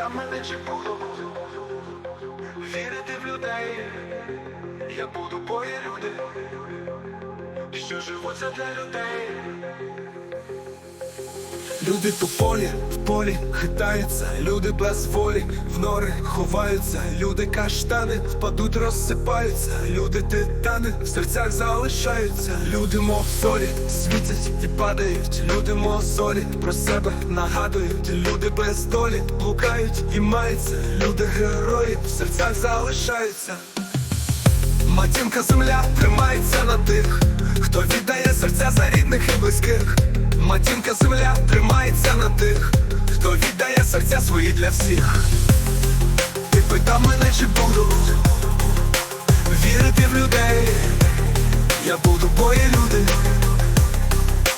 питав мене, чи буду вірити в людей. Я буду бої люди, що живуться для людей. Люди по полі, в полі хитаються, люди без волі, в нори ховаються, люди каштани впадуть, розсипаються, люди титани в серцях залишаються, люди мов солі, світять і падають, люди мов солі, про себе нагадують, люди без долі блукають і маються, люди герої в серцях залишаються. Матінка земля тримається на тих, хто віддає серця за рідних і близьких. Матінка земля тримається на тих, хто віддає серця свої для всіх. Ти питав мене, чи буду вірити в людей. Я буду бої люди,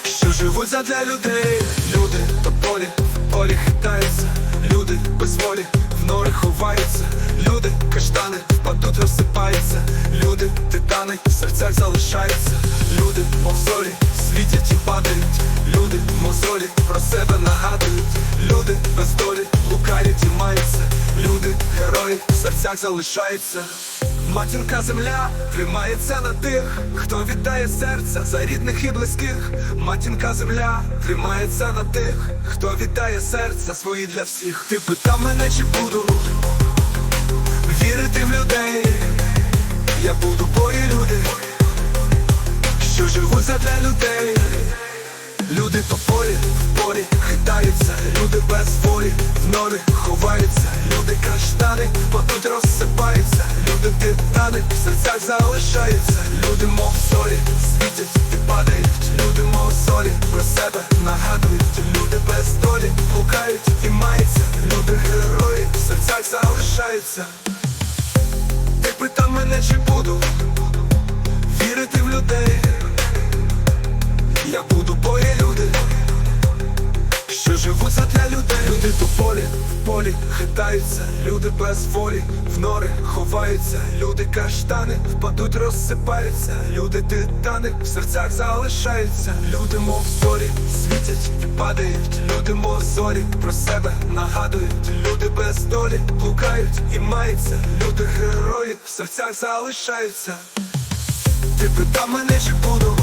що живуть задля людей. Люди то полі, в полі хитаються, люди без волі, в нори ховаються, люди каштани впадуть, розсипаються, люди титани в серцях залишаються, люди мозолі світять і падають, мозолі про себе нагадують, люди без долі лукають і маються, люди герої в серцях залишаються. Матінка земля тримається на тих, хто віддає серця за рідних і близьких. Матінка земля тримається на тих, хто віддає серця свої для всіх. Ти питав мене, чи буду вірити в людей. Я буду бої люди, що живуть задля людей. Люди без волі, в нори ховаються, люди каштани, потуть розсипаються, люди титани, в серцях залишаються, люди мов солі, світять і падають, люди мов солі, про себе нагадують, люди без долі, блукають і маються, люди герої, в серцях залишаються. Полі хитаються, люди без волі, в нори ховаються, люди каштани впадуть, розсипаються, люди титани в серцях залишаються, люди, мов зорі, світять і падають, люди, мов зорі, про себе нагадують, люди без долі блукають і маються, люди герої в серцях залишаються. Ти питав мене, чи буду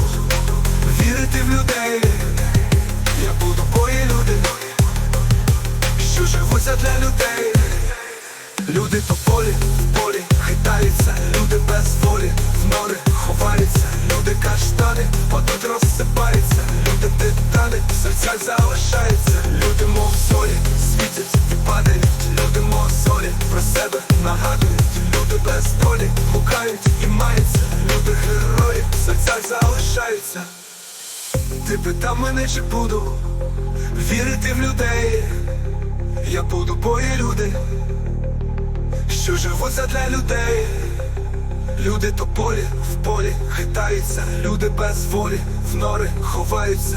вірити в людей. Задля людей. Люди по полі, полі хитаються, люди без волі, в нори ховаються, люди каштани, потуть розсипаються, люди титани, в серцях залишаються, люди мов солі, світять і падають, люди мов солі, про себе нагадують, люди без долі, блукають і маються, люди герої, в серцях залишаються. Ти питав мене, чи буду вірити в людей. Я буду бої люди, що живуть задля людей. Люди то полі, в полі хитаються, люди без волі, в нори ховаються.